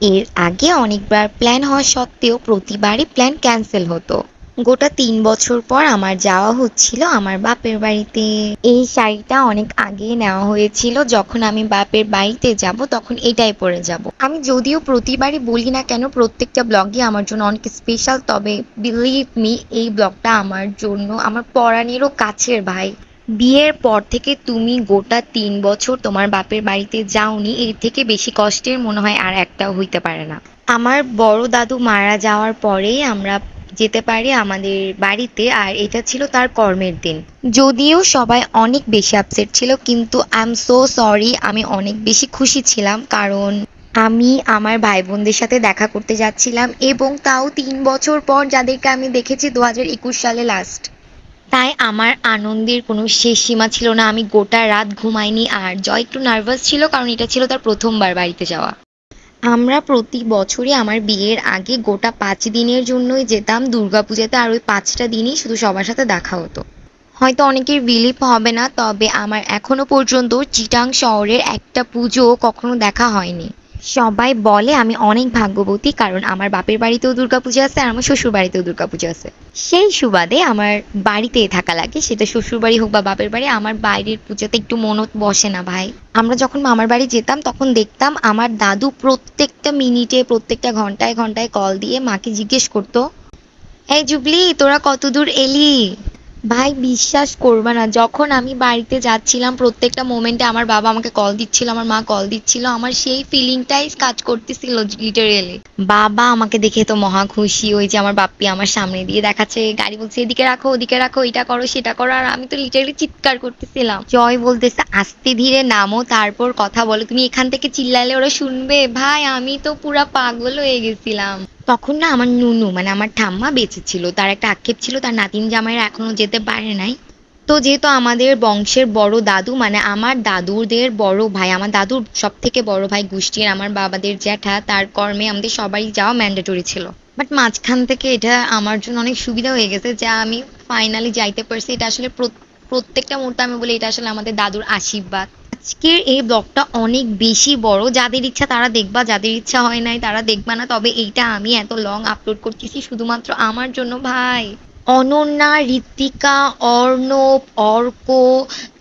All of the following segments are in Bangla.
এর আগে অনেকবার প্ল্যান হওয়া সত্ত্বেও প্রতিবারই প্ল্যান ক্যান্সেল হতো। গোটা তিন বছর পর আমার যাওয়া হচ্ছিল আমার বাপের বাড়িতে। এই শাড়িটা অনেক আগেই নেওয়া হয়েছিল। যখন আমি বাপের বাড়িতে যাব, তখন এটাই পরে যাব। আমি যদিও প্রতিবারই বলি না কেন, প্রত্যেকটা ব্লগই আমার জন্য অনেক স্পেশাল তবে বিলিভ মি এই ব্লগটা আমার জন্য, আমার পরাণেরও কাছের ভাই। বিয়ের পর থেকে তুমি গোটা তিন বছর তোমার বাপের বাড়িতে যাওনি, এর থেকে বেশি কষ্টের মনে হয় আর একটাও হইতে পারে না। আমার বড় দাদু মারা যাওয়ার পরেই আমরা যেতে পারি আমাদের বাড়িতে, আর এটা ছিল তার কর্মের দিন। যদিও সবাই অনেক বেশি আপসেট ছিল, কিন্তু আই এম সো সরি আমি অনেক বেশি খুশি ছিলাম, কারণ আমি আমার ভাই বোনদের সাথে দেখা করতে যাচ্ছিলাম, এবং তাও তিন বছর পর যাদেরকে আমি দেখেছি দু হাজার একুশ সালে লাস্ট তাই আমার আনন্দের কোনো শেষ সীমা ছিল না। আমি গোটা রাত ঘুমাইনি আর জয় একটু নার্ভাস ছিল কারণ এটা ছিল তার প্রথমবার বাড়িতে যাওয়া। আমরা প্রতি বছরই আমার বিয়ের আগে গোটা পাঁচ দিনের জন্যই যেতাম। দুর্গাপূজাতে আর ওই পাঁচটা দিনই শুধু সবার সাথে দেখা হতো। হয়তো অনেকের বিলিভ হবে না, তবে আমার এখনও পর্যন্ত চিটাং শহরের একটা পুজো কখনো দেখা হয়নি। সবাই বলে আমি অনেক ভাগ্যবতী, কারণ আমার বাপের বাড়িতেও দুর্গাপূজা আছে আর আমার শ্বশুর বাড়িতেও দুর্গাপূজা আছে। সেই সুবাদে আমার বাড়িতে থাকা লাগে, সেটা শ্বশুর বাড়ি হোক বা বাপের বাড়ি, আমার বাইরের পুজোতে একটু মনত বসে না ভাই। আমরা যখন মামার বাড়ি যেতাম, তখন দেখতাম আমার দাদু প্রত্যেকটা মিনিটে, প্রত্যেকটা ঘন্টায় ঘন্টায় কল দিয়ে মাকে জিজ্ঞেস করতো, এই জুবলি, তোরা কত দূর এলি? ভাই, বিশ্বাস করবে না। যখন আমি বাড়িতে যাচ্ছিলাম, প্রত্যেকটা মোমেন্টে আমার বাবা আমাকে কল দিচ্ছিল, আমার মা কল দিচ্ছিল। আমার সেই ফিলিংটাই কাজ করতেছিল লিটারেলি বাবা আমাকে দেখে তো মহা খুশি। ওই যে আমার বাপ্পি আমার সামনে দিয়ে দেখাচ্ছে, গাড়ি বলছে, এদিকে রাখো, ওদিকে রাখো, এটা করো, সেটা করো। আর আমি তো লিটারেলি চিৎকার করতেছিলাম। জয় বলতেছে, আস্তে ধীরে নামো, তারপর কথা বলো। তুমি এখান থেকে চিল্লালে ওরা শুনবে, ভাই, আমি তো পুরা পাগল হয়ে গেছিলাম। তখন না আমার নুনু মানে আমার ঠাম্মা বেঁচে ছিল, তার একটা আক্ষেপ ছিল, তার নাতিন জামাইরা এখনও যেতে পারে নাই। তো যেহেতু আমাদের বংশের বড় দাদু মানে আমার দাদুদের বড় ভাই, আমার দাদুর সব থেকে বড় ভাই গোষ্ঠীর আমার বাবাদের জ্যাঠা, তার কর্মে আমাদের সবাই যাওয়া ম্যান্ডেটরি ছিল। বাট মাঝখান থেকে এটা আমার জন্য অনেক সুবিধা হয়ে গেছে যা আমি ফাইনালি যাইতে পারছি। এটা আসলে প্রত- প্রত্যেকটা মুহূর্তে আমি বলি, এটা আসলে আমাদের দাদুর আশীর্বাদ। আজকের এই ব্লগটা অনেক বেশি বড়। যাদের ইচ্ছা তারা দেখবা, যাদের ইচ্ছা হয় নাই তারা দেখবা না। তবে এইটা আমি এত লং আপলোড করতেছি শুধুমাত্র আমার জন্য, ভাই। অনন্যা, ঋত্বিকা, অর্ণব, অর্ক,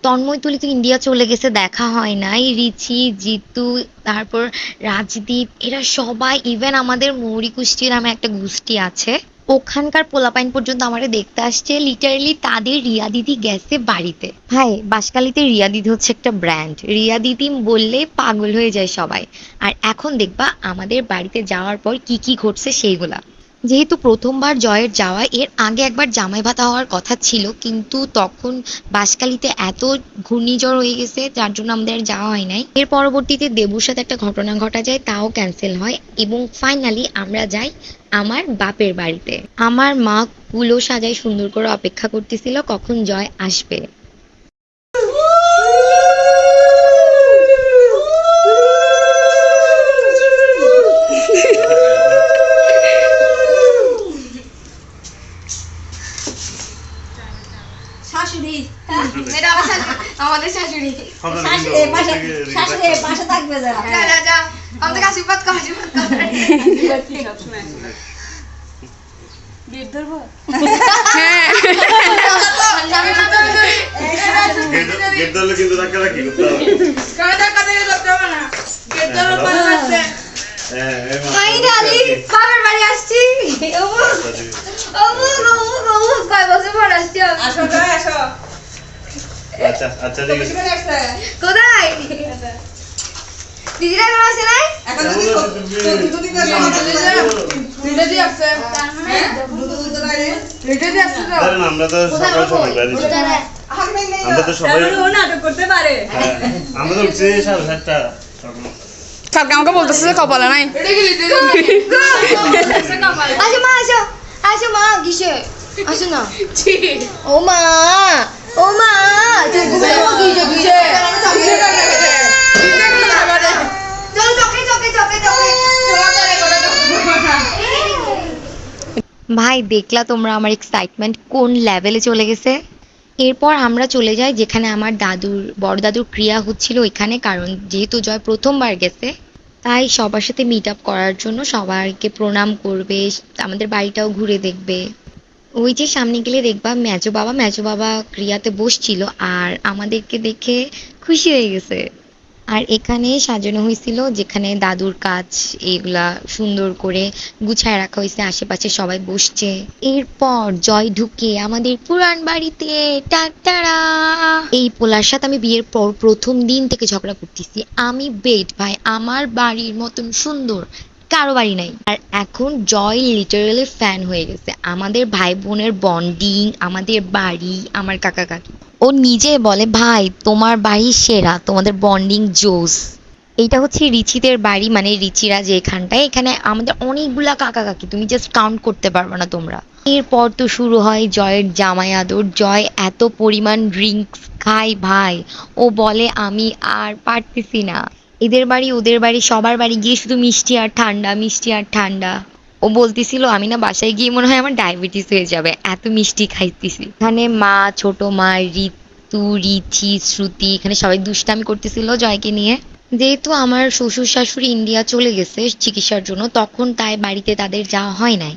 তন্ময় তুলি তো ইন্ডিয়া চলে গেছে, দেখা হয় নাই। রিচি জিতু, তারপর রাজদীপ, এরা সবাই ইভেন আমাদের মৌরি গোষ্ঠী নামে একটা গোষ্ঠী আছে। ওখানকার পোলাপাইন পর্যন্ত আমারে দেখতে আসছে লিটারেলি তাদের রিয়া দিদি গেছে বাড়িতে। ভাই, বাসকালিতে রিয়া দিদি হচ্ছে একটা ব্র্যান্ড রিয়া দিদি বললে পাগল হয়ে যায় সবাই। আর এখন দেখবা আমাদের বাড়িতে যাওয়ার পর কি কি ঘটছে সেইগুলা। যেহেতু প্রথমবার জয়ের যাওয়া, এর আগে একবার জামাই ভাতা হওয়ার কথা ছিল, কিন্তু তখন বাসকালিতে এত ঘূর্ণিঝড় হয়ে গেছে, যার জন্য আমাদের যাওয়া হয় নাই। এর পরবর্তীতে দেবুর সাথে একটা ঘটনা ঘটা যায়, তাও ক্যান্সেল হয় এবং ফাইনালি আমরা যাই আমার বাপের বাড়িতে। আমার মা কুলো সাজায় সুন্দর করে অপেক্ষা করতেছিল কখন জয় আসবে। শাশুড়ি। এটা আমাদের শাশুড়ি। শাশুড়ি কিন্তু পাশে শাশুড়ি পাশে থাকবে যা। যা যা যা আমাদের আশীর্বাদ কর আশীর্বাদ কর। গেট- গেট ধরলে কিন্তু ধাক্কাধাক্কি করতে হবে। হ্যাঁ, এই মা- ফাইনালি বাবার বাড়ি আসছি ওবো আচ্ছা আচ্ছা ঠিক আছে। কোথায়? দিদিরা কেমন আছে নাই? ধরেন আমরা তো সকাল সময় বাইরে আমরা তো সবাই নাটক করতে পারে। হ্যাঁ, আমরা তো উঠছি সাড়ে সাতটা। তখন আমাকে বলতেছে যে কপালে নাই আসো মা আসো আসো মা কিসে আসো না ও মা ও মা ভাই দেখলা তোমরা আমার এক্সাইটমেন্ট কোন লেভেলে চলে গেছে? এরপর আমরা চলে যাই যেখানে আমার দাদুর বড় দাদুর ক্রিয়া হচ্ছিল ওইখানে কারণ যেহেতু জয় প্রথমবার গেছে তাই সবার সাথে মিট আপ করার জন্য সবাইকে প্রণাম করবে, আমাদের বাড়িটাও ঘুরে দেখবে। ওই যে সামনে গেলে দেখবা মেজো বাবা মেজো বাবা ক্রিয়াতে বসছিল আর আমাদেরকে দেখে খুশি হয়ে গেছে। আর এখানে সাজানো হয়েছিল যেখানে দাদুর কাজ এগুলা সুন্দর করে গুছায় রাখা হয়েছে, আশেপাশে সবাই বসছে। এরপর জয় ঢুকে আমাদের পুরান বাড়িতে টাটারা এই পোলার সাথে আমি বিয়ের পর প্রথম দিন থেকে ঝগড়া করতেছি। আমি বেট ভাই, আমার বাড়ির মতন সুন্দর, কারও বাড়ি নাই। আর এখন জয় লিটারালি ফ্যান হয়ে গেছে। আমাদের ভাই বোনের বন্ডিং আমাদের বাড়ি, আমার কাকা কাকি। ও নিজে বলে, ভাই, তোমার বাড়ি সেরা, তোমাদের বন্ডিং জোস। এইটা হচ্ছে রিচিদের বাড়ি মানে রিচিরা যে এখানটায় এখানে আমাদের অনেকগুলা কাকা কাকি, তুমি জাস্ট কাউন্ট করতে পারবে না তোমরা। এরপর তো শুরু হয় জয়ের জামাই আদর। জয় এত পরিমাণ ড্রিঙ্কস খায় ভাই। ও বলে, আমি আর পারতেছি না। এদের বাড়ি, ওদের বাড়ি, সবার বাড়ি গিয়ে শুধু মিষ্টি আর ঠান্ডা, মিষ্টি আর ঠান্ডা। ও বলতেছিল, আমি না বাসায় গিয়ে মনে হয় আমার ডায়াবেটিস হয়ে যাবে। এত মিষ্টি খাইতেছি। এখানে মা, ছোট মা, ঋতু রিচি শ্রুতি, এখানে সবাই দুষ্টামি করতেছিল জয়কে নিয়ে। যেহেতু আমার শ্বশুর শাশুড়ি ইন্ডিয়া চলে গেছে চিকিৎসার জন্য, তখন তাই বাড়িতে তাদের যাওয়া হয় নাই।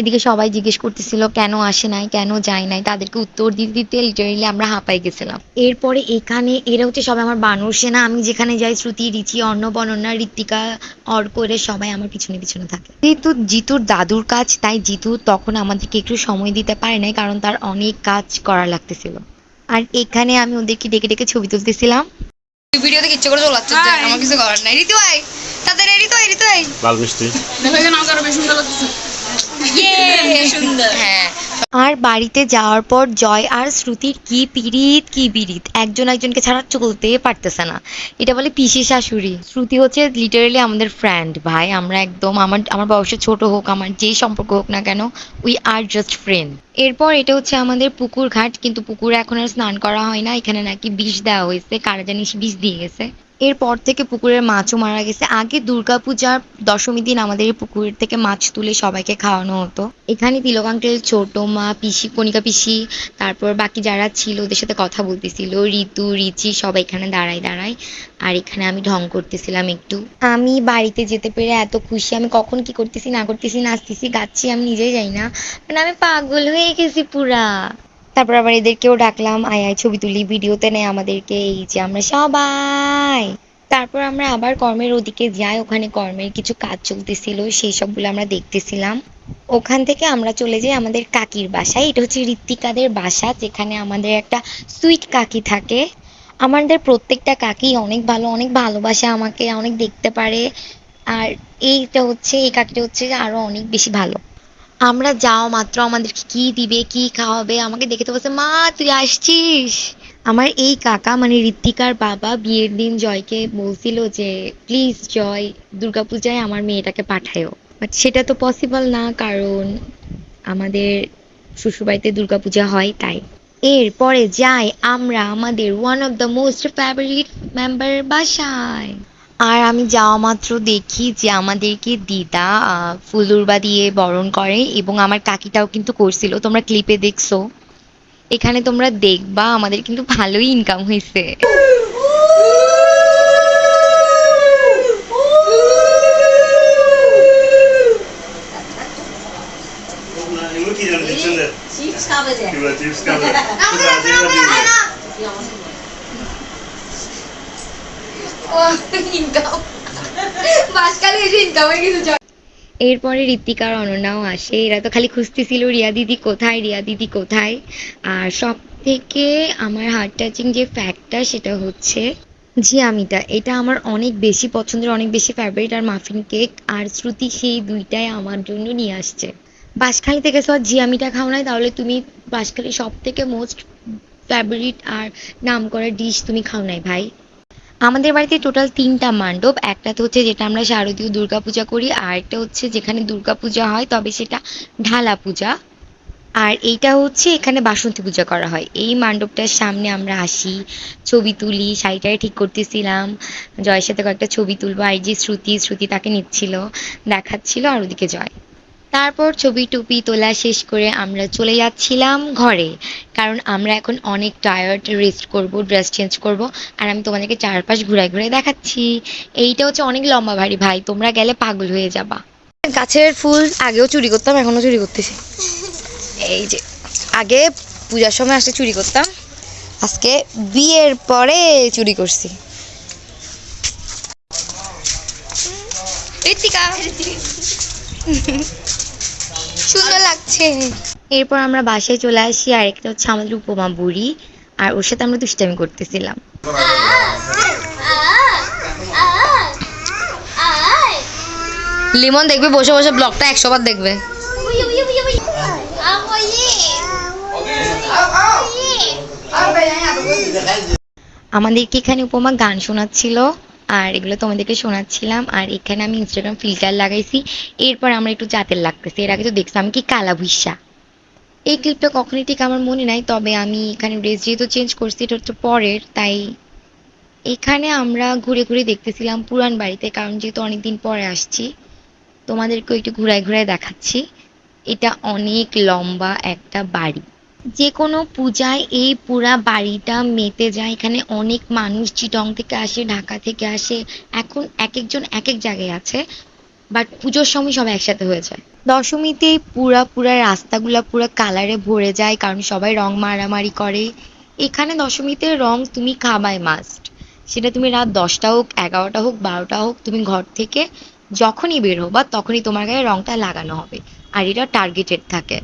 এদিকে সবাই জিজ্ঞেস করতেছিল কেন আসে নাই? কেন যায় নাই? তাদেরকে উত্তর দিতে দিতে লিটারেলি আমরা হাঁপাই গেছিলাম। এরপরে এখানে এরা হচ্ছে সবাই আমার বানর সেনা। আমি যেখানে যাই শ্রুতি রিচি অনন্যা ঋত্বিকা অর করে সবাই আমার পিছনে পিছনে থাকে। যেহেতু জিতুর দাদুর কাজ তাই জিতু তখন আমাদেরকে একটু সময় দিতে পারে নাই কারণ তার অনেক কাজ করা লাগতেছিল। আর এখানে আমি ওদেরকে ডেকে ডেকে ছবি তুলতেছিলাম। ভিডিওতে কিচ্ছু করে চলাচ্ছে আমার কিছু করার নাই। ঋতু ভাই তাদের ঋতু ভাই ঋতু ভাই লাল মিষ্টি। দেখো এখানে আমাকে আরও বেশি সুন্দর লাগতেছে। সুন্দর হ্যাঁ। আর বাড়িতে যাওয়ার পর জয় আর শ্রুতির কি পিরিত কি পিরিত একজন একজনকে ছাড়া চলতে পারতেছে না। এটা বলে পিসি শাশুড়ি। শ্রুতি হচ্ছে লিটারালি আমাদের ফ্রেন্ড ভাই। আমরা একদম আমার আমার বয়সে ছোট হোক আমার যেই সম্পর্ক হোক না কেন উই আর জাস্ট ফ্রেন্ড এরপর এটা হচ্ছে আমাদের পুকুর ঘাট কিন্তু পুকুরে এখন আর স্নান করা হয় না। এখানে নাকি বিষ দেওয়া হয়েছে। কারা জানিস বিষ দিয়ে গেছে। এরপর থেকে পুকুরের মাছও মারা গেছে। আগে দুর্গাপূজার দশমী দিন আমাদের এই পুকুরের থেকে মাছ তুলে সবাইকে খাওয়ানো হতো। এখানে তিলক আঙ্কেল, ছোট মা, পিসি, কণিকা পিসি, তারপর বাকি যারা ছিল ওদের সাথে কথা বলতেছিল। ঋতু, রিচি সবাই এখানে দাঁড়ায় দাঁড়ায়। আর এখানে আমি ঢং করতেছিলাম একটু। আমি বাড়িতে যেতে পেরে এত খুশি। আমি কখন কি করতেছি, না করতেছি নাচতেছি গাচ্ছি, আমি নিজেই যাই না। মানে আমি পাগল হয়ে গেছি পুরা। তারপর আবার এদেরকেও ডাকলাম, আয় আয়, ছবি তুলি, ভিডিওতে নেয় আমাদেরকে, এই যে আমরা সবাই। তারপর আমরা আবার কর্মের ওদিকে যাই, ওখানে কর্মের কিছু কাজ চলতেছিল, সেই সবগুলো আমরা দেখতেছিলাম। ওখান থেকে আমরা চলে যাই আমাদের কাকির বাসায়, এটা হচ্ছে ঋত্বিকাদের বাসা, যেখানে আমাদের একটা সুইট কাকি থাকে। আমাদের প্রত্যেকটা কাকি অনেক ভালো, অনেক ভালোবাসে আমাকে, অনেক দেখতে পারে। আর এইটা হচ্ছে, এই কাকিটা হচ্ছে আরও অনেক বেশি ভালো। আমরা যাও মাত্র, আমাদেরকে কি দিবে, কি খাওয়াবে? আমাকে দেখে তো বলছে, মা, তুই আসছিস? আমার এই কাকা মানে ঋত্বিকার বাবা, বিয়ের দিন জয়কে বলছিল যে, প্লিজ জয়, দুর্গাপূজায় আমার মেয়েটাকে পাঠায়ো। বাট সেটা তো পসিবল না, কারণ আমাদের শ্বশুরবাড়িতে দুর্গাপূজা হয় তাই। এরপরে যাই আমরা আমাদের one of the most favourite member বাসায়। আর আমি যাওয়া মাত্র দেখি যে আমাদেরকে দিদা আহ, ফুলুরবা দিয়ে বরণ করে এবং আমার কাকিটাও কিন্তু করছিল। তোমরা ক্লিপে দেখছ। এখানে তোমরা দেখবা আমাদের কিন্তু ভালোই ইনকাম হয়েছে। কি জানো চিপস খাবে। চিপস খাবে শুধু আজকে এগুলো দিয়ে দাও। এরপরে ঋত্বিকার অনন্যাও আসে। এরা তো খালি খুঁজতেছিল, রিয়া দিদি কোথায়? রিয়া দিদি কোথায়? আর সব থেকে আমার হার্ট টাচিং যে ফ্যাক্টটা সেটা হচ্ছে জিয়ামিটা এটা আমার অনেক বেশি পছন্দের, অনেক বেশি ফেভারিট আর মাফিন কেক আর শ্রুতি সেই দুইটাই আমার জন্য নিয়ে আসছে। বাঁশখালী থেকে সব জিয়ামিটা খাও নাই, তাহলে তুমি বাঁশখালী সব থেকে মোস্ট ফেভারিট আর নাম করা ডিশ তুমি খাও নাই ভাই। আমাদের বাড়িতে টোটাল তিনটা মণ্ডপ। একটা তো হচ্ছে যেটা আমরা শারদীয় দুর্গাপূজা করি, আর একটা হচ্ছে যেখানে দুর্গাপূজা হয়, তবে সেটা ঢালা পূজা। আর এইটা হচ্ছে এখানে বাসন্তী পূজা করা হয়। এই মণ্ডপটার সামনে আমরা আসি, ছবি তুলি শাড়িটায় ঠিক করতেছিলাম। জয়ের সাথে কয়েকটা ছবি তুলবো। আর যে শ্রুতি শ্রুতি তাকে নিচ্ছিল, দেখাচ্ছিল, আর ওদিকে জয়। তারপর ছবি টুপি তোলা শেষ করে আমরা চলে যাচ্ছিলাম ঘরে। কারণ আমরা এখন অনেক টায়ার্ড রেস্ট করব ড্রেস চেঞ্জ করব। আর আমি তোমাদেরকে চারপাশ ঘুরাই ঘুরাই দেখাচ্ছি। এইটা হচ্ছে অনেক লম্বা ভারী ভাই, তোমরা গেলে পাগল হয়ে যাবা। গাছের ফুল আগেও চুরি করতাম এখনও চুরি করতেছি। এই যে, আগে পূজার সময় আসলে চুরি করতাম, আজকে বিয়ের পরে চুরি করছি। ঋতিকা। সুন্দর লাগছে। এরপর আমরা বাসায় চলে আসি আর একটা হচ্ছে আমাদের উপমা বুড়ি আর ওর সাথে আমরা দুষ্টামি করতেছিলাম। লিমন দেখবে বসে বসে ব্লগটা একশো বার দেখবে। আমাদেরকে এখানে উপমা গান শোনাচ্ছিল। আর এগুলো তোমাদেরকে শোনাচ্ছিলাম, আর এখানে আমি ইনস্টাগ্রাম ফিল্টার লাগাইছি। এরপর আমরা একটু জাতের লাগতেছে। এর আগে তো দেখছি আমি কি কালা ভুইসা। এই ক্লিপটা কখনই ঠিক আমার মনে নাই, তবে আমি এখানে ড্রেস যেহেতু চেঞ্জ করছি, এটা হচ্ছে পরের, তাই এখানে আমরা ঘুরে ঘুরে দেখতেছিলাম পুরান বাড়িতে, কারণ যেহেতু অনেকদিন পরে আসছি, তোমাদেরকেও একটু ঘুরায় ঘুরায় দেখাচ্ছি। এটা অনেক লম্বা একটা বাড়ি। যে কোনো পূজায় এই পুরা বাড়িটা মেতে যায়। এখানে অনেক মানুষ চিটং থেকে আসে, ঢাকা থেকে আসে। এখন এক একজন এক এক জায়গায় আছে বাট পুজোর সময় সবাই একসাথে হয়ে যায়। দশমীতে পুরা পুরা রাস্তাগুলা পুরা কালারে ভরে যায়, কারণ সবাই রং মারামারি করে। এখানে দশমীতে রং তুমি খাবাই মাস্ট সেটা তুমি রাত দশটা হোক, এগারোটা হোক, বারোটা হোক, তুমি ঘর থেকে যখনই বের হবা, তখনই তোমার গায়ে রংটা লাগানো হবে। আর এটা টার্গেটেড থাকে।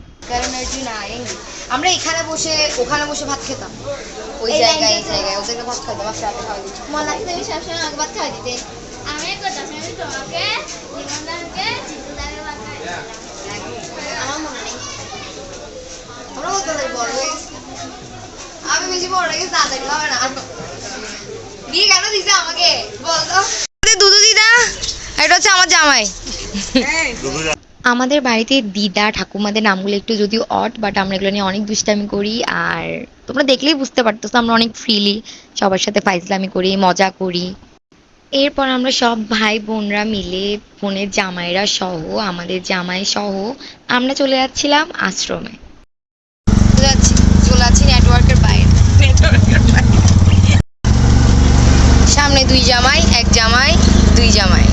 আমরা এখানে বসে ওখানে বসে ভাত খেতাম। ওই জায়গায় এই জায়গায় ওদেরকে ভাত খাইতাম আর সাথে খাওয়া দিতাম। মনে লাগছে তুমি সবসময় আমাকে ভাত খাওয়াই দিতে। আমি করতাম আমি তোমাকে জীবনদারকে ভাত খাওয়াই আমার মনে নেই। আমরা বলতে পারি বড় হয়ে আমি বেশি বড় হয়ে গেছি তাড়াতাড়ি হবে না। বিয়ে কেন দিছে আমাকে? বলতো দুধু দিদা এটা হচ্ছে আমার জামাই। আমাদের বাড়িতে দিদা, ঠাকুমাদের নামগুলো একটু যদিও অট বাট আমরা এগুলো নিয়ে অনেক দুষ্টামি করি আর তোমরা দেখলেই বুঝতে পারতেছো, আমরা অনেক ফ্রিলি সবার সাথে ফাইজলামি করি, মজা করি। এরপর আমরা সব ভাই বোনরা মিলে বোনের জামাইরা সহ, আমাদের জামাই সহ, আমরা চলে যাচ্ছিলাম আশ্রমে। চলে নেটওয়ার্কের বাইরে। সামনে দুই জামাই, এক জামাই, দুই জামাই।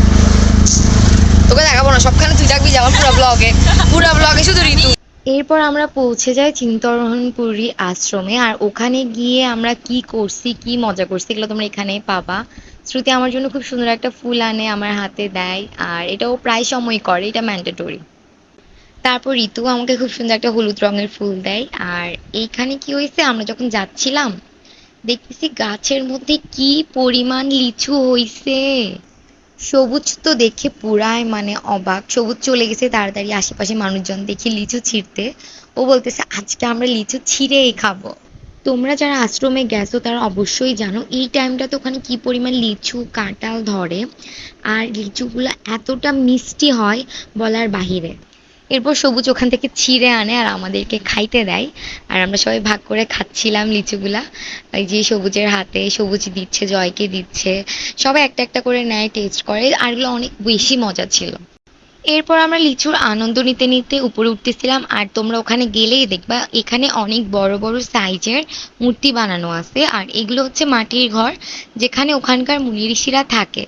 তোকে দেখাবো না, সবখানে তুই থাকবি যেমন পুরো ব্লগে পুরো ব্লগে শুধু ঋতু এরপর আমরা পৌঁছে যাই চিন্তরহনপুরী আশ্রমে, আর ওখানে গিয়ে আমরা কি করছি, কি মজা করছি, এগুলো তোমরা এখানেই পাবা। শ্রুতি আমার জন্য খুব সুন্দর একটা ফুল আনে, আমার হাতে দেয়, আর এটাও প্রায় সময় করে, এটা ম্যান্ডেটরি তারপর ঋতু আমাকে খুব সুন্দর একটা হলুদ রঙের ফুল দেয়, আর এইখানে কি হয়েছে, আমরা যখন যাচ্ছিলাম, দেখতেছি গাছের মধ্যে কি পরিমাণ লিচু হইছে। সবুজ তো দেখে পুরাই মানে অবাক। সবুজ চলে গেছে, তাড়াতাড়ি আশেপাশে মানুষজন দেখি লিচু ছিঁড়তে। ও বলতেছে, আজকে আমরা লিচু ছিঁড়েই খাব। তোমরা যারা আশ্রমে গেছো, তারা অবশ্যই জানো, এই টাইমটা তো ওখানে কি পরিমাণ লিচু কাঁঠাল ধরে। আর লিচুগুলো এতটা মিষ্টি হয় বলার বাহিরে। এরপর সবুজ ওখান থেকে ছিঁড়ে আনে আর আমাদেরকে খাইতে দেয়। আর আমরা সবাই ভাগ করে খাচ্ছিলাম লিচুগুলা। ওই যে সবুজের হাতে সবুজ দিচ্ছে, জয়কে দিচ্ছে। সবাই একটা একটা করে নেয় টেস্ট করে। আর এগুলো অনেক বেশি মজা ছিল। এরপর আমরা লিচুর আনন্দ নিতে নিতে উপরে উঠতেছিলাম। আর তোমরা ওখানে গেলেই দেখবা, এখানে অনেক বড় বড় সাইজের মূর্তি বানানো আছে। আর এগুলো হচ্ছে মাটির ঘর, যেখানে ওখানকার মুনি ঋষিরা থাকে।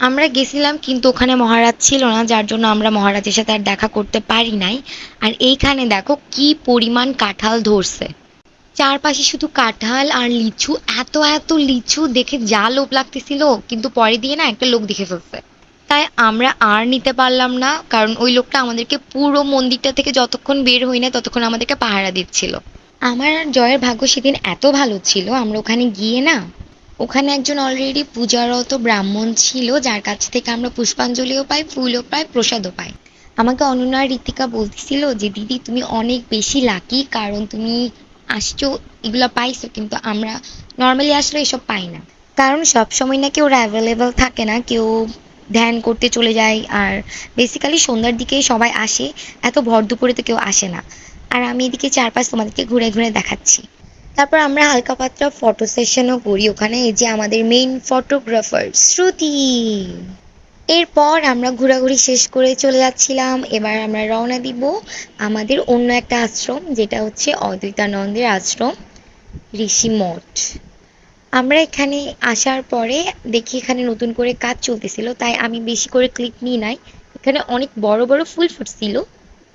আমরা গেছিলাম কিন্তু ওখানে মহারাজ ছিল না, যার জন্য আমরা মহারাজের সাথে আর দেখা করতে পারি নাই। আর এইখানে দেখো কি পরিমাণ কাঁঠাল ধরছে। চারপাশে শুধু কাঁঠাল আর লিচু, এত এত লিচু, দেখে যা লোভ লাগতেছিল, কিন্তু পরে দিয়ে না একটা লোক দেখে ফেলছে। তাই আমরা আর নিতে পারলাম না, কারণ ওই লোকটা আমাদেরকে পুরো মন্দিরটা থেকে যতক্ষণ বের হই না ততক্ষণ আমাদেরকে পাহারা দিচ্ছিল। আমার জয়ের ভাগ্য সেদিন এত ভালো ছিল, আমরা ওখানে গিয়ে না ওখানে একজন অলরেডি পূজারত ব্রাহ্মণ ছিল, যার কাছ থেকে আমরা পুষ্পাঞ্জলিও পাই, ফুলও পাই, প্রসাদও পাই। আমাকে অনন্যা ঋতিকা বলতেছিল যে, দিদি, তুমি অনেক বেশি লাকি কারণ তুমি আসছো, এগুলো পাইছো, কিন্তু আমরা নর্মালি আসলে এসব পাই না। কারণ সব সময় না কেউ অ্যাভেলেবেল থাকে না, কেউ ধ্যান করতে চলে যায়, আর বেসিক্যালি সন্ধ্যার দিকে সবাই আসে, এত ভর দুপুরে তো কেউ আসে না। আর আমি এদিকে চারপাশ তোমাদেরকে ঘুরে ঘুরে দেখাচ্ছি। তারপর আমরা হালকা পাতলা ফটো সেশনও করি ওখানে, এই যে আমাদের মেইন ফটোগ্রাফার শ্রুতি। এরপর আমরা ঘোরাঘুরি শেষ করে চলে যাচ্ছিলাম। এবার আমরা রওনা দিব আমাদের অন্য একটা আশ্রম, যেটা হচ্ছে অদ্বৈতানন্দের আশ্রম, ঋষি মঠ। আমরা এখানে আসার পরে দেখি এখানে নতুন করে কাজ চলতেছিল, তাই আমি বেশি করে ক্লিক নিই নাই। এখানে অনেক বড় বড় ফুল ফুটছিল,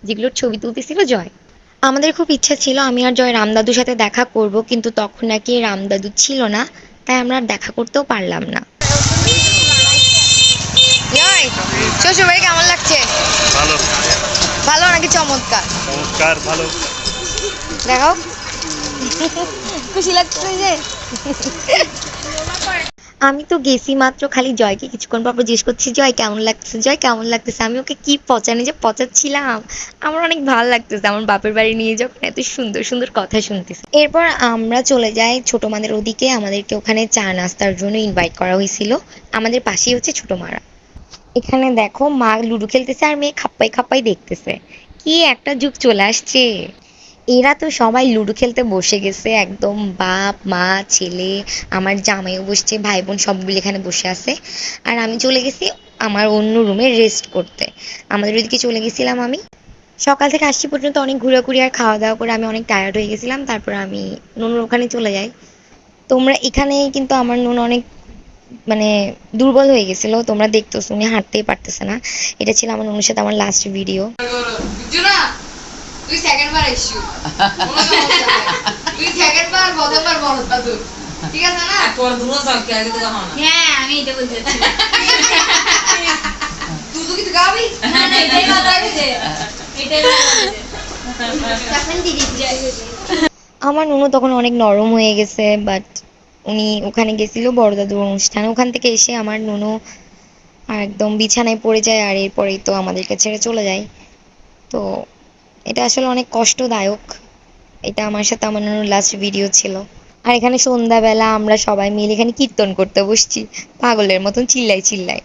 যেগুলোর ছবি তুলতেছিল জয়। আমাদের খুব ইচ্ছা ছিল আমি আর জয় রামদাদুর সাথে দেখা করব কিন্তু তখন নাকি রামদাদু ছিল না তাই আমরা আর দেখা করতেও পারলাম না। শ্বশুর বাড়ি কেমন লাগছে? ভালো। ভালো নাকি চমৎকার? চমৎকার ভালো। দেখাও। খুশি লাগছে আমি তো গেছি মাত্র খালি জয়কে কিছুক্ষণ পর জিজ্ঞেস করছি, জয়, কেমন লাগতেছে জয়, কেমন লাগতেছে? আমি ওকে কি পচানি যে পচাচ্ছিলাম? আমার অনেক ভালো লাগতেছে আমার বাপের বাড়ি নিয়ে যখন এত সুন্দর সুন্দর কথা শুনতেছে। এরপর আমরা চলে যাই ছোট মাদের ওদিকে। আমাদেরকে ওখানে চা নাস্তার জন্য ইনভাইট করা হয়েছিল। আমাদের পাশেই হচ্ছে ছোট মারা। এখানে দেখো মা লুডো খেলতেছে আর মেয়ে খাপ্পাই খাপ্পাই দেখতেছে। কি একটা যুগ চলে আসছে। এরা তো সবাই লুডো খেলতে বসে গেছে, একদম বাপ, মা, ছেলে, আমার জামাইও বসছে ভাই বোন সবগুলো এখানে বসে আছে। আর আমি চলে গেছি আমার অন্য রুমে রেস্ট করতে। আমাদের ওইদিকে চলে গেছিলাম আমি। সকাল থেকে আসছি পর্যন্ত অনেক ঘোরাঘুরি আর খাওয়া দাওয়া করে আমি অনেক টায়ার্ড হয়ে গেছিলাম, তারপর আমি নুনুর ওখানে চলে যাই। তোমরা এখানে কিন্তু আমার নুন অনেক মানে দুর্বল হয়ে গেছিল, তোমরা দেখতেছো, উনি হাঁটতেই পারতেছে না। এটা ছিল আমার নুনুর সাথে আমার লাস্ট ভিডিও তুই সেকেন্ড বার আইসু তুই সেকেন্ড বার দাদু ঠিক আছে না? তোর দূর কে? আগে তো গাও না। হ্যাঁ আমি এটা বলতে তুই তো কিছু গাবি না না এটাই এটাই তখন দিদি আমার নুনু তখন অনেক নরম হয়ে গেছে বাট উনি ওখানে গেছিল বড় দাদুর অনুষ্ঠানে। ওখান থেকে এসে আমার নুনু আর একদম বিছানায় পড়ে যায় আর এরপরেই তো আমাদেরকে ছেড়ে চলে যায়। তো এটা আসলে অনেক কষ্টদায়ক। এটা আমার সাথে আমার লাস্ট ভিডিও ছিল। আর এখানে সন্ধ্যাবেলা আমরা সবাই মিলে এখানে কীর্তন করতে বসছি। পাগলের মতন চিল্লাই চিল্লাই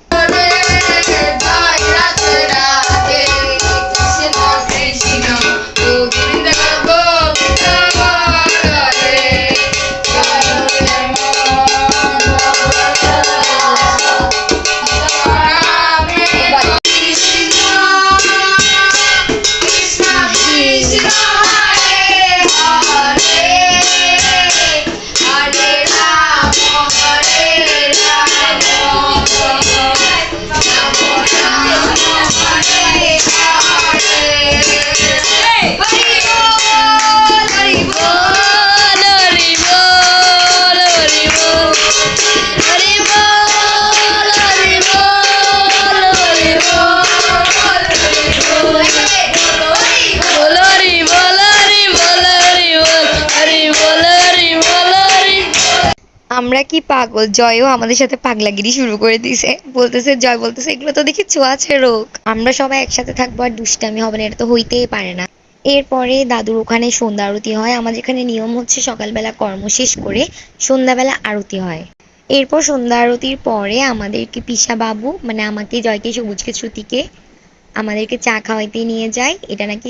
কি পাগল? জয়ও আমাদের সাথে পাগলাগিরি শুরু করে দিছে বলতেছে, জয় বলতেছে, এগুলো তো দেখি ছোঁয়াছে রোগ আমরা সবাই একসাথে থাকব আর দুষ্টামি হবে না, এটা তো হইতেই পারে না। এরপরে দাদুর ওখানে সন্ধ্যা আরতি হয়। আমাদের এখানে নিয়ম হচ্ছে সকালবেলা কর্ম শেষ করে সন্ধ্যাবেলা আরতি হয়। এরপর সন্ধ্যা আরতির পরে আমাদেরকে পিসা বাবু মানে আমাকে, জয়কে, সবুজকে, শ্রুতিকে আমাদেরকে চা খাওয়াইতে নিয়ে যায়। এটা নাকি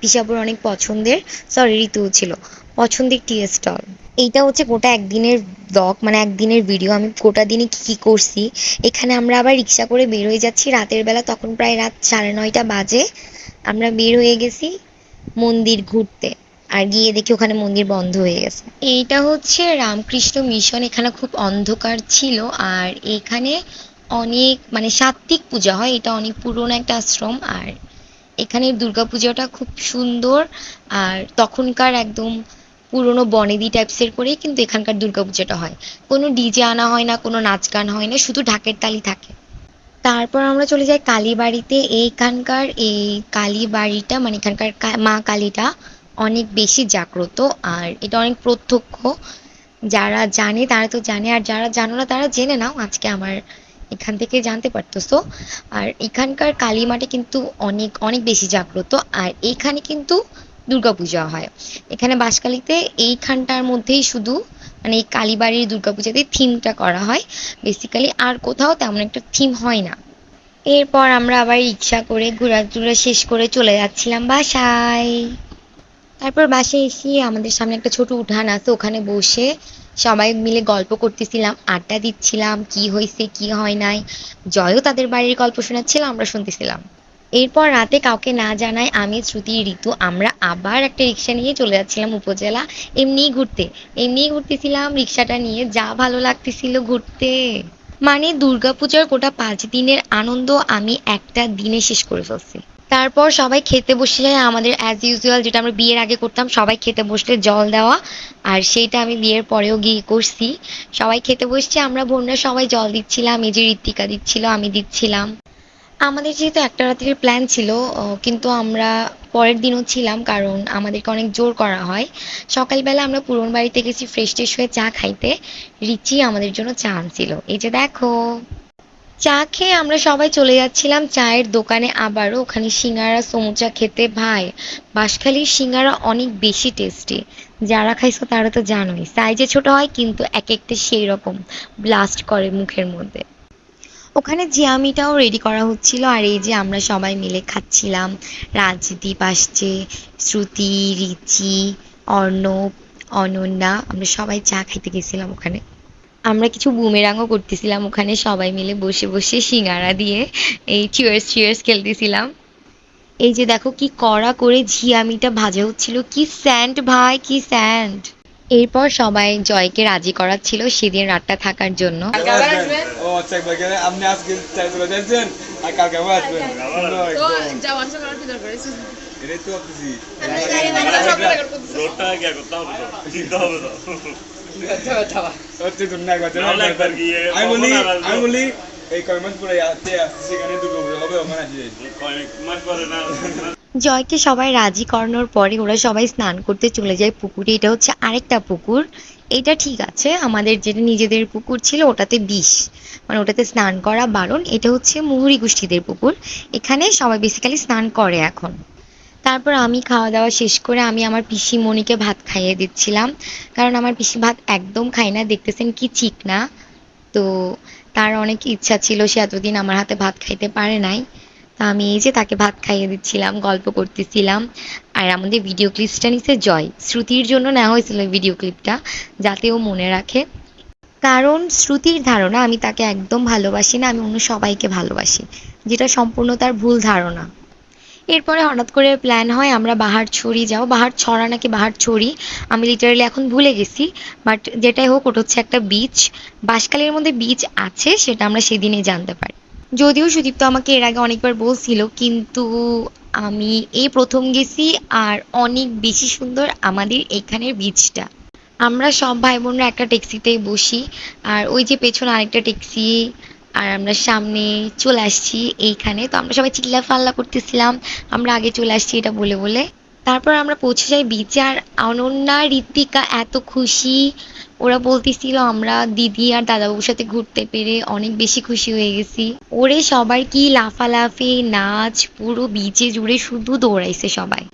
পিসাবুর অনেক পছন্দের সরি ঋতু ছিল, পছন্দের টি স্টল এইটা হচ্ছে গোটা একদিনের ব্লগ মানে একদিনের ভিডিও আমি গোটা দিনে কি কি করছি। এখানে আমরা আবার রিক্সা করে বের হয়ে যাচ্ছি। রাতের বেলা তখন প্রায় রাত সাড়ে নয়টা বাজে। আমরা বের হয়ে গেছি মন্দির ঘুরতে। আর গিয়ে দেখি ওখানে মন্দির বন্ধ হয়ে গেছে। এইটা হচ্ছে রামকৃষ্ণ মিশন এখানে খুব অন্ধকার ছিল। আর এখানে অনেক মানে সাত্ত্বিক পূজা হয়। এটা অনেক পুরনো একটা আশ্রম। আর এখানে দুর্গাপূজাটা খুব সুন্দর। আর তখনকার একদম পুরোনো বনেদি টাইপসের করেই কিন্তু এখানকার দুর্গাপূজাটা হয়। কোনো ডিজে আনা হয় না, কোনো নাচ গান হয় না, শুধু ঢাকের তালি থাকে। তারপর আমরা চলে যাই কালীবাড়িতে। এইখানকার এই কালীবাড়িটা মানে এখানকার মা কালীটা অনেক বেশি জাগ্রত আর এটা অনেক প্রত্যক্ষ। যারা জানে তারা তো জানে, আর যারা জানো না তারা জেনে নাও, আজকে আমার এখান থেকে জানতে পারতেছো। আর এখানকার কালী মাঠে কিন্তু অনেক অনেক বেশি জাগ্রত। আর এখানে কিন্তু দুর্গাপূজা হয়। এখানে বাঁশখালীতে এইখানটার মধ্যেই শুধু মানে এই কালীবাড়ির দুর্গাপূজাতে থিমটা করা হয়। বেসিক্যালি আর কোথাও তেমন একটা থিম হয় না। এরপর আমরা আবার রিক্সা করে ঘোরাঘুরা শেষ করে চলে যাচ্ছিলাম বাসায়। তারপর বাসায় এসে আমাদের সামনে একটা ছোট উঠান আছে, ওখানে বসে সবাই মিলে গল্প করতেছিলাম, আড্ডা দিচ্ছিলাম, কি হয়েছে কি হয় নাই। জয়ও তাদের বাড়ির গল্প শোনাচ্ছিল, আমরা শুনতেছিলাম। এরপর রাতে কাউকে না জানায় আমি, শ্রুতি, ঋতু, আমরা আবার একটা রিক্সা নিয়ে চলে যাচ্ছিলাম উপজেলা, এমনিই ঘুরতে। এমনিই ঘুরতেছিলাম রিক্সাটা নিয়ে, যা ভালো লাগতেছিল ঘুরতে। মানে দুর্গাপূজার গোটা পাঁচ দিনের আনন্দ আমি একটা দিনে শেষ করে ফেলছি। তারপর সবাই খেতে বসে যায় আমাদের অ্যাজ ইউজুয়াল যেটা আমরা বিয়ের আগে করতাম, সবাই খেতে বসলে জল দেওয়া, আর সেইটা আমি বিয়ের পরেও গিয়ে করছি। সবাই খেতে বসছে, আমরা বোনরা সবাই জল দিচ্ছিলাম, এই যে ঋত্বিকা দিচ্ছিল, আমি দিচ্ছিলাম। আমাদের যেহেতু একটা রাত্রির প্ল্যান ছিল কিন্তু আমরা পরের দিনও ছিলাম কারণ আমাদেরকে অনেক জোর করা হয়। সকালবেলা আমরা পুরন বাড়িতে গেছি ফ্রেশ ট্রেশ হয়ে চা খাইতে। রিচি আমাদের জন্য চা আনছিল। এই যে দেখো। চা খেয়ে আমরা সবাই চলে যাচ্ছিলাম চায়ের দোকানে আবারও। ওখানে সিঙ্গারা, সমুচা খেতে ভাই। বাঁশখালীর সিঙ্গারা অনেক বেশি টেস্টি যারা খাইছো তারা তো জানোই। সাইজে ছোট হয়, কিন্তু এক একটা সেই রকম ব্লাস্ট করে মুখের মধ্যে। ওখানে জিয়ামিটাও রেডি করা হচ্ছিল, আর এই যে আমরা সবাই মিলে খাচ্ছিলাম। রাজদীপ আসছে, শ্রুতি, রিচি, অর্ণব, অনন্যা, আমরা সবাই চা খেতে গেছিলাম ওখানে। আমরা কিছু বুমেরাঙও করতেছিলাম ওখানে, সবাই মিলে বসে বসে সিঙ্গারা দিয়ে এই চিয়ার্স চিয়ার্স খেলতেছিলাম। এই যে দেখো কি কড়া করে ঝিয়ামিটা ভাজা হচ্ছিল, কি স্যান্ড ভাই, কি স্যান্ড এরপর সবাই জয়কে রাজি করাচ্ছিল সেদিন রাতটা থাকার জন্য। আচ্ছা আমি বলি? আমি বলি এই কয় মাস পরে আসতে আসতে সেখানে দুর্গা পুজো হবে ওখানে আসি। মাস পরে না জয়কে সবাই রাজি করানোর পরে ওরা সবাই স্নান করতে চলে যায় পুকুরে। এটা হচ্ছে আরেকটা পুকুর। এটা ঠিক আছে, আমাদের যেটা নিজেদের পুকুর ছিল ওটাতে বিষ মানে ওটাতে স্নান করা বারণ এটা হচ্ছে মুহুরি গোষ্ঠীদের পুকুর। এখানে সবাই বেসিক্যালি স্নান করে এখন। তারপর আমি খাওয়া দাওয়া শেষ করে আমি আমার পিসি মনিকে ভাত খাইয়ে দিচ্ছিলাম। কারণ আমার পিসি ভাত একদম খায় না, দেখতেছেন কি চিকনা তো তার অনেক ইচ্ছা ছিল, সে এতদিন আমার হাতে ভাত খাইতে পারে নাই। তা আমি এই যে তাকে ভাত খাইয়ে দিচ্ছিলাম, গল্প করতেছিলাম। আর আমাদের ভিডিও ক্লিপসটা নিচ্ছে জয়। শ্রুতির জন্য নেওয়া হয়েছিল ভিডিও ক্লিপটা যাতে ও মনে রাখে। কারণ শ্রুতির ধারণা, আমি তাকে একদম ভালোবাসি না, আমি অন্য সবাইকে ভালোবাসি, যেটা সম্পূর্ণ তার ভুল ধারণা। এরপরে হঠাৎ করে প্ল্যান হয়, আমরা বাহার ছড়ি যাও। বাহার ছড়া নাকি বাহার ছড়ি? আমি লিটারালি এখন ভুলে গেছি বাট যেটাই হোক, ওটা হচ্ছে একটা বিচ বাঁশখালীর মধ্যে বিচ আছে, সেটা আমরা সেদিনই জানতে পারি। যদিও সুদীপ্ত আমাকে এর আগে অনেকবার বলছিল, কিন্তু আমি এই প্রথম গেছি আর অনেক বেশি সুন্দর আমাদের এখানের বিচটা আমরা সব ভাই বোনরা একটা ট্যাক্সিতেই বসি, আর ওই যে পেছনে আরেকটা ট্যাক্সি আর আমরা সামনে চলে আসছি এইখানে। তো আমরা সবাই চিল্লা ফাল্লা করতেছিলাম, আমরা আগে চলে আসছি এটা বলে বলে। তারপর আমরা পৌঁছে যাই বিচে আর অনন্যা ঋতিকা এত খুশি। ওরা বলতেছিল, আমরা দিদি আর দাদাবাবুর সাথে ঘুরতে পেরে অনেক বেশি খুশি হয়ে গেছি। ওরে সবার কি লাফালাফি, নাচ, পুরো বিচে জুড়ে শুধু দৌড়াইছে সবাই।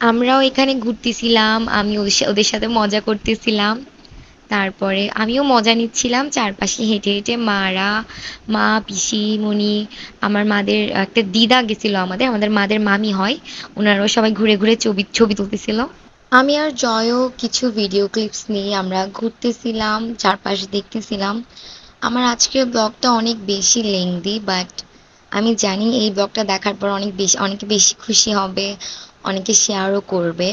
আমরাও এখানে ঘুরতেছিলাম, আমি ওদের সাথে মজা করতেছিলাম। তারপরে আমিও মজা নিচ্ছিলাম, চারপাশে হেঁটে হেঁটে মারা, মা পিসিমণি আমার মাদের, একটা দিদা গেছিল আমাদের আমাদের মাদের মামি হয়, ওনারাও সবাই ঘুরে ঘুরে ছবি ছবি তুলতেছিল। আমি আর জয়ও কিছু ভিডিও ক্লিপস নিয়ে আমরা ঘুরতেছিলাম, চারপাশে দেখতেছিলাম। আমার আজকের ব্লগটা অনেক বেশি লেংদি বাট আমি জানি এই ব্লগটা দেখার পর অনেক বেশি, অনেকে বেশি খুশি হবে, অনেকে শেয়ারও করবে।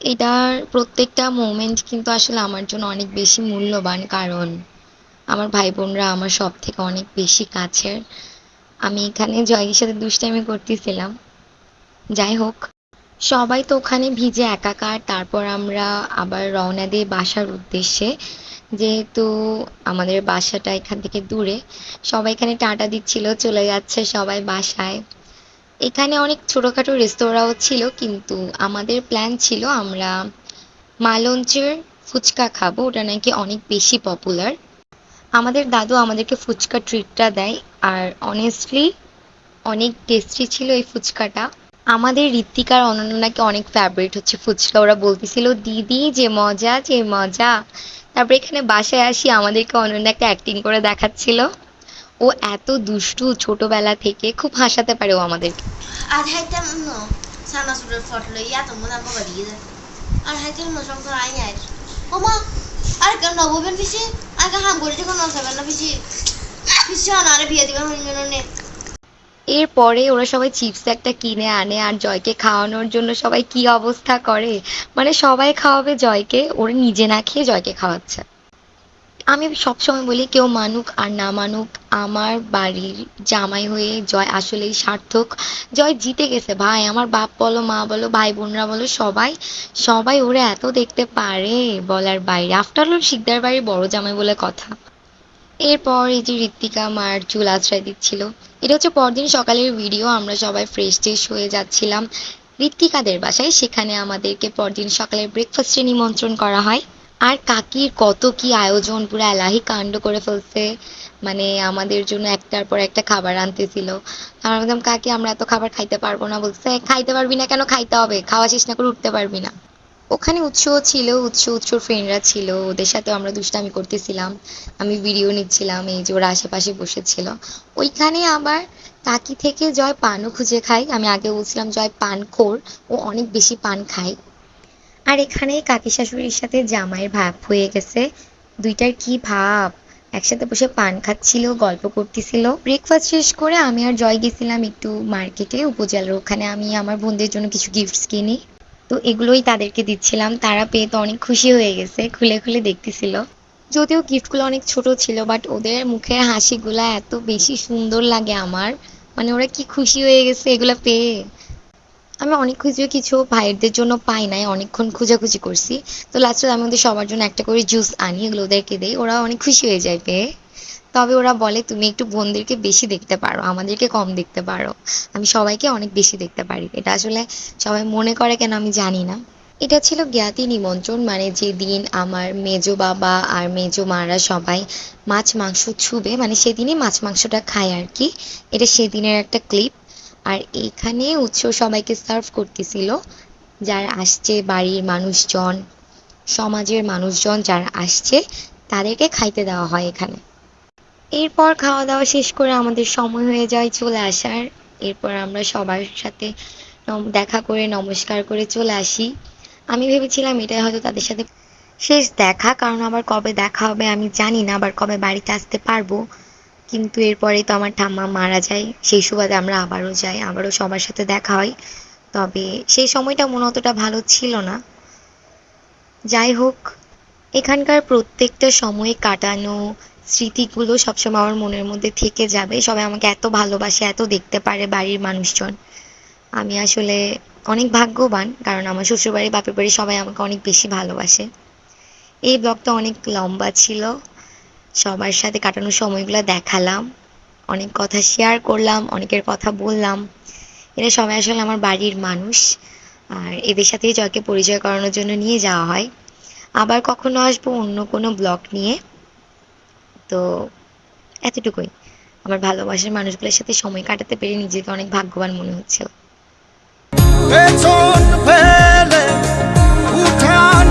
এটার প্রত্যেকটা মোমেন্ট কিন্তু আসলে আমার জন্য অনেক বেশি মূল্যবান কারণ আমার ভাই বোনরা আমার সব থেকে অনেক বেশি কাছের। আমি এখানে জয়ের সাথে দুষ্টামি করতেছিলাম। যাই হোক। সবাই তো ওখানে ভিজে একাকার। তারপর আমরা আবার রওনা দিই বাসার উদ্দেশ্যে। যেহেতু আমাদের বাসাটা এখান থেকে দূরে, সবাই এখানে টাটা দিচ্ছিল, চলে যাচ্ছে সবাই বাসায়। এখানে অনেক ছোটোখাটো রেস্তোরাঁও ছিল, কিন্তু আমাদের প্ল্যান ছিল আমরা মালঞ্চের ফুচকা খাব, ওটা নাকি অনেক বেশি পপুলার আমাদের দাদু আমাদেরকে ফুচকা ট্রিটটা দেয়, আর অনেস্টলি অনেক টেস্টি ছিল এই ফুচকাটা। আমাদের ঋত্বিকার অনন্য নাকি অনেক ফেভারিট হচ্ছে। ফুচকা ওরা বলতেছিল, দিদি, যে মজা যে মজা। তারপরে এখানে বাসায় আসি, আমাদেরকে অনন্য একটা অ্যাক্টিং করে দেখাচ্ছিল। ও এত দুষ্টু ছোটবেলা থেকে, খুব হাসাতে পারে ও আমাদেরকে। আর হাইটা নো সানা সুরের ফটো লই ইয়া তো মনে পাবা দিয়ে আর হাইতে নসংসার আই আই ও মা, আর কেন নববেন আর কা হাম করে যখন নসাবেন না পিছি পিছি আনারে বিয়ে দিবেন হইল নে। এরপরে ওরা সবাই চিপস একটা কিনে আনে আর জয়কে খাওয়ানোর জন্য সবাই কি অবস্থা করে? মানে সবাই খাওয়াবে জয়কে, ওরা নিজে না খেয়ে জয়কে খাওয়াচ্ছে। আমি সবসময় বলি, কেউ মানুক আর না মানুক, আমার বাড়ির জামাই হয়ে জয় আসলেই সার্থক। জয় জিতে গেছে, ভাই। আমার বাপ বলো, মা বলো, ভাই বোনরা বলো, সবাই সবাই ওরা এত দেখতে পারে বলার বাইরে। আফটার অল, শিকদার বাড়ির বড় জামাই বলে কথা। এরপর এই যে ঋত্বিকা, মার চুল আশ্রয় দিচ্ছিল। এটা হচ্ছে পরদিন সকালের ভিডিও আমরা সবাই ফ্রেশ ট্রেশ হয়ে যাচ্ছিলাম ঋত্বিকাদের বাসায়। সেখানে আমাদেরকে পরদিন সকালের ব্রেকফাস্টে নিমন্ত্রণ করা হয়। আর কাকির কত কি আয়োজন, পুরো এলাহি কাণ্ড করে ফেলছে। মানে আমাদের জন্য একটার পর একটা খাবার আনতেছিল। আমরা বললাম কাকি, আমরা এত খাবার খাইতে পারব না। বলছে, খাইতে পারবি না কেন? খাইতে হবে। খাওয়া শেষ না করে উঠতে পারবি না। ওখানে উৎসও ছিল, উৎস উৎসর ফ্রেন্ডরা ছিল, ওদের সাথে আমরা দুষ্টামি করতেছিলাম। আমি ভিডিও নিচ্ছিলাম, এই যে ওরা আশেপাশে বসেছিল। ওইখানে আবার কাকি থেকে জয় পানও খুঁজে খাই আমি আগে বলছিলাম জয় পানখোর ও অনেক বেশি পান খায়। আর এখানে কাকি শাশুড়ির সাথে জামাইয়ের ভাব হয়ে গেছে। দুইটার কি ভাব? একসাথে বসে পান খাচ্ছিল, গল্প করতেছিল। ব্রেকফাস্ট শেষ করে আমি আর জয় গেছিলাম একটু মার্কেটে উপজেলার ওখানে আমি আমার বোনদের জন্য কিছু গিফটস কিনি। তো এগুলোই তাদেরকে দিচ্ছিলাম। তারা পেয়ে তো অনেক খুশি হয়ে গেছে, খুলে খুলে দেখতেছিল। যদিও গিফটগুলো অনেক ছোট ছিল বাট ওদের মুখের হাসিগুলো এত বেশি সুন্দর লাগে আমার। মানে ওরা কি খুশি হয়ে গেছে এগুলো পেয়ে। আমি অনেক খুঁজে কিছু ভাইয়েরদের জন্য পাই নাই, অনেকক্ষণ খোঁজাখুঁজি করছি। তো লাস্টে আমি ওদের সবার জন্য একটা করে জুস আনি, এগুলো ওদেরকে দেই। ওরা অনেক খুশি হয়ে যায় পেয়ে। তবে ওরা বলে, তুমি একটু বোনদেরকে বেশি দেখতে পারো, আমাদেরকে কম দেখতে পারো। আমি সবাইকে অনেক বেশি দেখতে পারি। এটা আসলে সবাই মনে করে কেন আমি জানি না। এটা ছিল জ্ঞাতি নিমন্ত্রণ মানে যেদিন আমার মেজো বাবা আর মেজো মারা সবাই মাছ মাংস ছুবে মানে সেদিনই মাছ মাংসটা খায় আর কি। এটা সেদিনের একটা ক্লিপ। আর এখানে উৎসব সবাইকে সার্ভ করতেছিল, যারা আসছে বাড়ির মানুষজন, সমাজের মানুষজন যারা আসছে, তাদেরকে খাইতে দেওয়া হয় এখানে। এরপর খাওয়া দাওয়া শেষ করে আমাদের সময় হয়ে যায় চলে আসার। এরপর আমরা সবার সাথে দেখা করে, নমস্কার করে চলে আসি। আমি ভেবেছিলাম এটাই হয়তো তাদের সাথে শেষ দেখা, কারণ আবার কবে দেখা হবে আমি জানি না, আবার কবে বাড়িতে আসতে পারব। কিন্তু এরপরেই তো আমার ঠাম্মা মারা যায়, সেই সুবাদে আমরা আবারও যাই, আবারও সবার সাথে দেখা হয়। তবে সেই সময়টা মনে অতটা ভালো ছিল না। যাই হোক, এখানকার প্রত্যেকটা সময় কাটানো স্মৃতিগুলো সবসময় আমার মনের মধ্যে থেকে যাবে। সবাই আমাকে এত ভালোবাসে, এত দেখতে পারে বাড়ির মানুষজন। আমি আসলে অনেক ভাগ্যবান, কারণ আমার শ্বশুরবাড়ি, বাপের বাড়ি সবাই আমাকে অনেক বেশি ভালোবাসে। এই ব্লগটা অনেক লম্বা ছিল। সবার সাথে কাটানো সময়গুলো দেখালাম, অনেক কথা শেয়ার করলাম, অনেকের কথা বললাম। এরা সবাই আসলে আমার বাড়ির মানুষ, আর এদের সাথেই জয়কে পরিচয় করানোর জন্য নিয়ে যাওয়া হয়। আবার কখনো আসব অন্য কোনো ব্লগ নিয়ে। তো এতটুকুই। আমার ভালোবাসার মানুষগুলোর সাথে সময় কাটাতে পেরে নিজেকে অনেক ভাগ্যবান মনে হচ্ছে। পেছন ফেলে উঠান